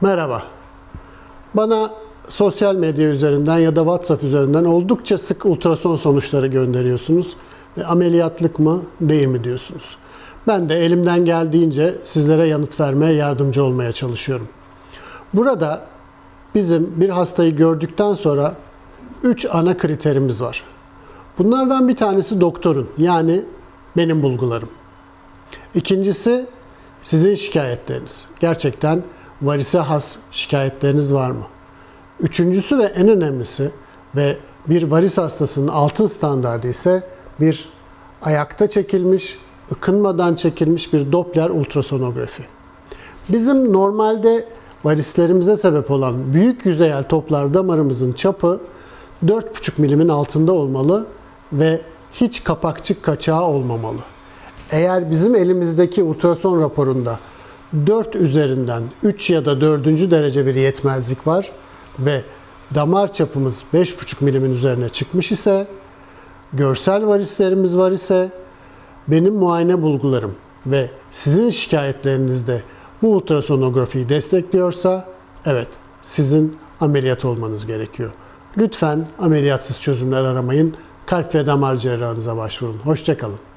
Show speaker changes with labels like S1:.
S1: Merhaba. Bana sosyal medya üzerinden ya da WhatsApp üzerinden oldukça sık ultrason sonuçları gönderiyorsunuz. Ve ameliyatlık mı değil mi diyorsunuz. Ben de elimden geldiğince sizlere yanıt vermeye yardımcı olmaya çalışıyorum. Burada bizim bir hastayı gördükten sonra 3 ana kriterimiz var. Bunlardan bir tanesi doktorun yani benim bulgularım. İkincisi sizin şikayetleriniz. Gerçekten varise has şikayetleriniz var mı? Üçüncüsü ve en önemlisi ve bir varis hastasının altın standardı ise bir ayakta çekilmiş, ıkınmadan çekilmiş bir Doppler ultrasonografi. Bizim normalde varislerimize sebep olan büyük yüzeyel toplar damarımızın çapı 4,5 milimin altında olmalı ve hiç kapakçık kaçağı olmamalı. Eğer bizim elimizdeki ultrason raporunda 4 üzerinden 3 ya da 4. derece bir yetmezlik var ve damar çapımız 5,5 milimin üzerine çıkmış ise, görsel varislerimiz var ise, benim muayene bulgularım ve sizin şikayetlerinizde bu ultrasonografiyi destekliyorsa, evet sizin ameliyat olmanız gerekiyor. Lütfen ameliyatsız çözümler aramayın. Kalp ve damar cerrahınıza başvurun. Hoşçakalın.